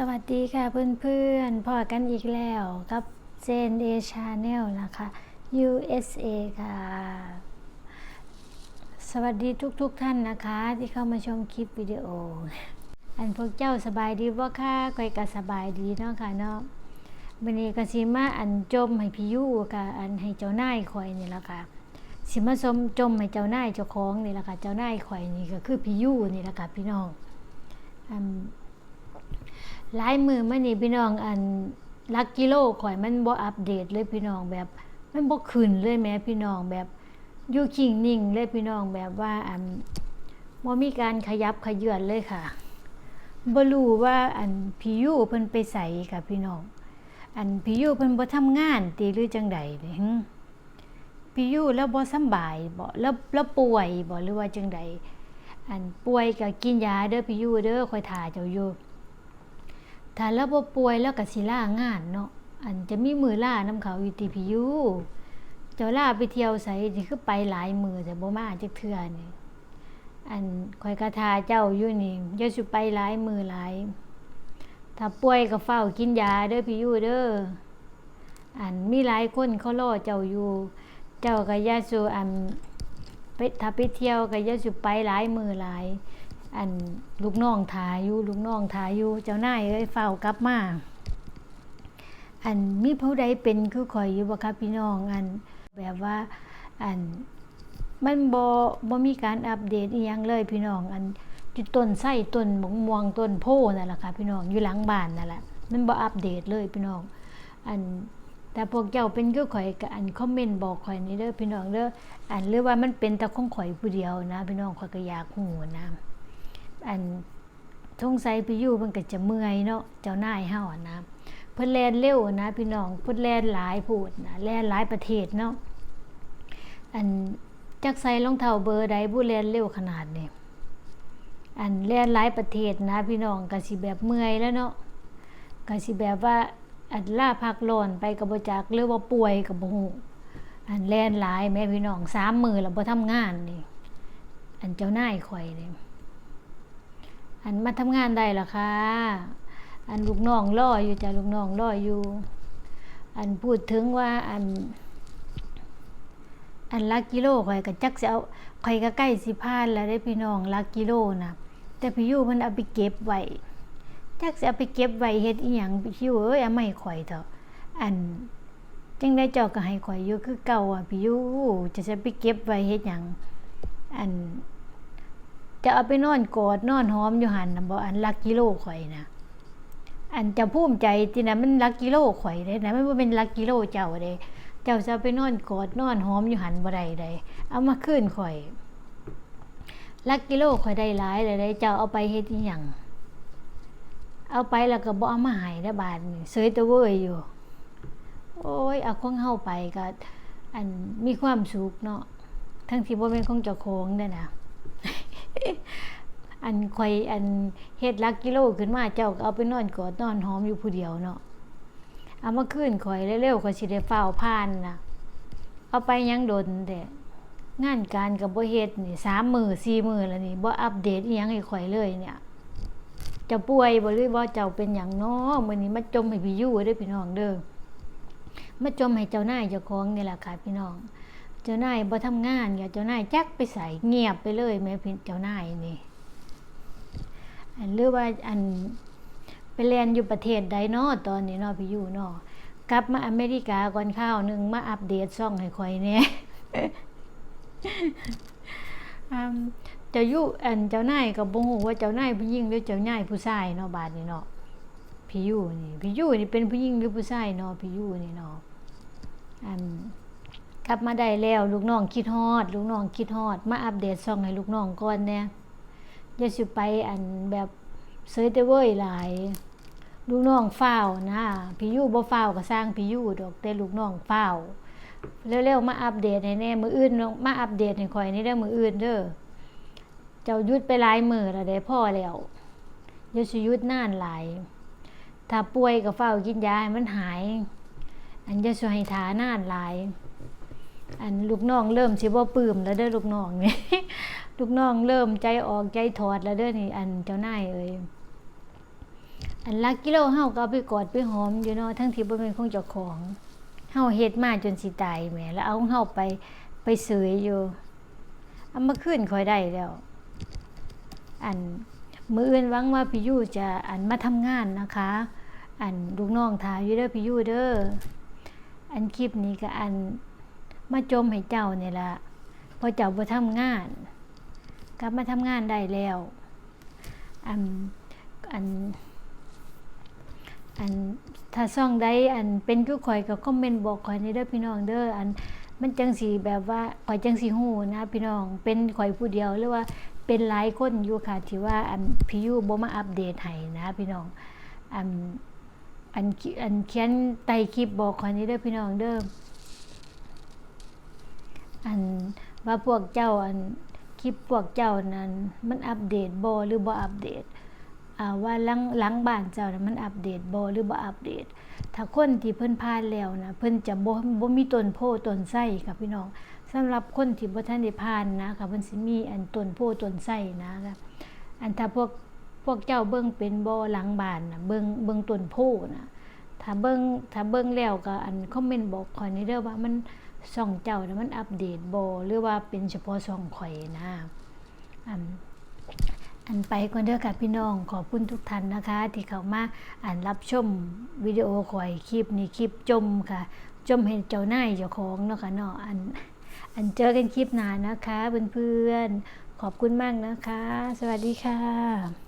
สวัสดีค่ะเพื่อนๆพอกันอีกแล้วกับเจนเอชาแนลนะคะ USA ค่ะ สวัสดีทุกๆทท่านนะคะ ที่เข้ามาชมคลิปวิดีโอ อันพวกเจ้าสบายดีบ่ค่ะก้อยก็สบายดีเนาะค่ะเนาะวันนี้ก็สิมาอันจมให้พี่ยูค่ะ อันให้เจ้านายคอยนี่ละค่ะสิมาสมจมให้เจ้านายเจ้าของนี่ละค่ะ เจ้านายคอยนี่ก็คือพี่ยูนี่ละค่ะพี่น้องอัน หลายมือมานี่พี่น้องอันลักกิโลข่อยมันบ่อัปเดตเลยพี่น้องแบบ มันบ่ขึ้นเลยแม้พี่น้องแบบอยู่คิงนิ่งเลยพี่น้องแบบว่าอันบ่มีการขยับขยื่นเลยค่ะบ่รู้ว่าอันพี่ยูเพิ่นไปใส่ค่ะพี่น้อง อันพี่ยูเพิ่นบ่ทำงานติหรือจังใดนี่หึพี่ยูแล้วบ่สำบายบ่แล้วแล้วป่วยบ่หรือว่าจังใดอันป่วยก็กินยาเด้อพี่ยูเด้อคอยท่าเจ้าอยู่ ถ้าแล้วบ่ป่วยแล้วก็สิลางานเนาะอันจะมีมือล่าน้ำเขาอยู่ที่พิยูเจ้าล่าไปเที่ยวไสนี่คือไปหลายมือแต่บ่มาจักเทื่อนี่อันคอยกระทาเจ้าอยู่นี่ย่าสิไปหลายมือหลายถ้าป่วยก็เฝ้ากินยาเด้อพี่ยูเด้ออันมีหลายคนเขารอเจ้าอยู่ เจ้าก็อย่าสิอันไปถ้าไปเที่ยวก็อย่าสิไปหลายมือหลาย อันลูกน้องทาอยู่ลูกน้องทาอยู่เจ้านายเอ้ยเฝ้ากลับมาอันมีผู้ใดเป็นคือข่อยอยู่บ่ครับพี่น้องอันแบบว่าอันมันบ่บ่มีการอัปเดตอีหยังเลยพี่น้อง อันจุดต้นไส้ต้นมะม่วงต้นโพนั่นแหละค่ะพี่น้องอยู่หลังบ้านนั่นแหละมันบ่อัปเดตเลยพี่น้อง อันแต่พวกเจ้าเป็นคือข่อยก็อันคอมเมนต์บอกข่อยนี่เด้อพี่น้องเด้ออันหรือว่ามันเป็นแต่ของข่อยผู้เดียวนะ พี่น้องข่อยก็อยากฮู้นะ อันทงไซพี่อยู่มันก็จะเมื่อยเนาะเจ้านายเฮาอะนะเพิ่นแล่นเร็วนะพี่น้องเพิ่นแล่นหลายพูดนะแล่นหลายประเทศเนาะอันจักใส่รองเท้าเบอร์ใดผู้แล่นเร็วขนาดนี้อันแล่นหลายประเทศนะพี่น้องก็สิแบบเมื่อยแล้วเนาะก็สิแบบว่าอันล่าพักร้อนไปก็บ่จักหรือว่าป่วยก็บ่ฮู้อันแล่นหลายแม่พี่น้อง3มื้อแล้วบ่ทำงานนี่อันเจ้านายข่อยนี่ อันมาทำงานได้ล่ะค่ะอันลูกน้องรออยู่จ้ะลูกน้องรออยู่ อันพูดถึงว่าอัน อันลักกิโลข่อยก็จักสิเอาข่อยก็ใกล้สิพานแล้วได้พี่น้องลักกิโลนะแต่พี่ยู่มันเอาไปเก็บไว้จักสิเอาไปเก็บไว้เฮ็ดอีหยังพี่ยูเอ้ยเอไม่ข่อยเถอะอันจังได้เจ้าก็ให้ข่อยอยู่คือเก่าอะพี่ยูจะจะไปเก็บไว้เฮ็ดหยังอัน จะเอาไปนอนกอดนอนหอมอยู่หันนะบ่อันลักกิโลข่อยนะอันจะภูมิใจที่นะมันลักกิโลข่อยเด้นะมันบ่เป็นลักกิโลเจ้าเด้เจ้าจะไปนอนกอดนอนหอมอยู่หันบ่ได้เด้เอามาคืนข่อยลักกิโลข่อยได้หลายเลยเด้เจ้าเอาไปเฮ็ดอีหยังเอาไปแล้วก็บ่เอามาให้ได้บาดนี้เสยตะเวยอยู่ โอ้ยเอาของเฮาไปก็อันมีความสุขเนาะทั้งที่บ่เป็นของเจ้าของเด้อนะ อันข่อยอันเฮ็ดลักกิโลขึ้นมาเจ้าก็เอาไปนอนกอดนอนหอมอยู่ผู้เดียวเนาะเอามาคืนข่อยเร็วๆข่อยสิได้ฟ้าวผ่านนะเอาไปยังดนแต่งานการก็บ่เฮ็ดนี่3มื้อ4มื้อแล้วนี่บ่อัปเดตอีหยังให้ข่อยเลยเนี่ยเจะป่วยบ่หรือว่าเจ้าเป็นหยังเนาะมื้อนี้มาจมให้พี่อยู่เด้อพี่น้องเด้อมาจมให้เจ้านายเจ้าของนี่ล่ะค่ะพี่น้อง เจ้านายบ่ทำงานอย่าเจ้านายจักไปใส่เงียบไปเลยแม่พี่เจ้านายนี่อันหรือว่าอันไปเรียนอยู่ประเทศใดเนาะตอนนี้เนาะพี่อยู่เนาะกลับมาอเมริกาก่อนข้าวหนึงมาอัปเดตช่องให้ข่อยแหน่อืมเจ้าอยู่อันเจ้านายก็บ่ฮู้ว่าเจ้านายผู้หญิงหรือเจ้านายผู้ชายเนาะบาดนี้เนาะพี่อยู่นี่พี่อยู่นี่เป็นผู้หญิงหรือผู้ชายเนาะพี่อยู่นี่เนาะอัน กลับมาได้แล้วลูกน้องคิดฮอด ลูกน้องคิดฮอด มาอัปเดตช่องให้ลูกน้องก่อนแหน่ยอย่าสิไปอันแบบเสยแต่เว้ยหลาย ลูกน้องฟ้านะพี่ยู่บ่ฟ้าก็สร้างพี่ยู่ดอกแต่ลูกน้องฟ้าเร็วๆมาอัปเดตให้แน่มืออื่นมาอัปเดตให้ข่อยนี่เด้อมืออื่นเด้อเจ้ายุดไปหลายมือล้วได้พ่อแล้วอย่าสิยุดนานหลายถ้าป่วยก็เฝ้ากินยาให้มันหาย อันอย่าสิให้ทานานหลาย อันลูกน้องเริ่มสิบ่ปื้มแล้วเด้อลูกน้องนี่ลูกน้องเริ่มใจออกใจถอดแล้วเด้อนี่อันเจ้านายเอ้ยอันลักกิโลเฮาก็เอาไปกอดไปหอมอยู่เนาะทั้งที่บ่เป็นของเจ้าของเฮาเฮ็ดมาจนสิตายแหมแล้วเอาเฮาไปไปเสยอยู่เอามาคืนคอยได้แล้ว อันมื้ออื่นหวังว่าพี่ยู่จะอันมาทำงานนะคะ อันลูกน้องถ่ายอยู่เด้อพี่ยู่เด้ออันคลิปนี้ก็อัน มาจมให้เจ้านี่ละพอเจ้าบ่ทำงาน กลับมาทำงานได้แล้วอันอันอันถ้าซ่องใดอันเป็นคือข่อยก็คอมเมนต์บอกข่อยในเด้อพี่น้องเด้ออันมันจังสีแบบว่าข่อยจังสีฮู้นะพี่น้อง เป็นข่อยผู้เดียวหรือว่าเป็นหลายคนอยู่ค่ะที่ว่าอันพี่ยูบ่มาอัปเดตให้นะพี่น้องอันอันอันเขียนใต้คลิปบอกข่อยในเด้อพี่น้องเด้อ อันว่าพวกเจ้าอันคลิปพวกเจ้านั้น มันอัปเดตบ่หรือบ่อัปเดตอ่าว่าหลังหลังบ้านเจ้านะมันอัปเดตบ่หรือบ่อัปเดต ถ้าคนที่เพิ่นผ่านแล้วนะเพิ่นจะบ่บ่มีต้นโพต้นไส้ค่ะพี่น้องสำหรับคนที่บ่ทันได้ผ่านนะค่ะเพิ่นสิมีอันต้นโพต้นไส้นะคะอันถ้าพวกพวกเจ้าเบิ่งเป็นบ่หลังบ้านนะเบิ่งเบิ่งต้นโพนะถ้าเบิ่งถ้าเบิ่งแล้วก็อันคอมเมนต์บอกขอยนี่เด้อว่ามัน ช่องเจ้านะมันอัปเดตโบหรือว่าเป็นเฉพาะช่องข่อยนะอันอันไปก่อนเด้อค่ะพี่น้องขอบคุณทุกท่านนะคะ ที่เข้ามาอ่านรับชมวิดีโอข่อยคลิปนี้คลิปจมค่ะ จมเห็นเจ้าหนายเจ้าของเนาะค่ะเนาะอันอันเจอกันคลิปหน้านะคะเพื่อนๆขอบคุณมากนะคะ สวัสดีค่ะ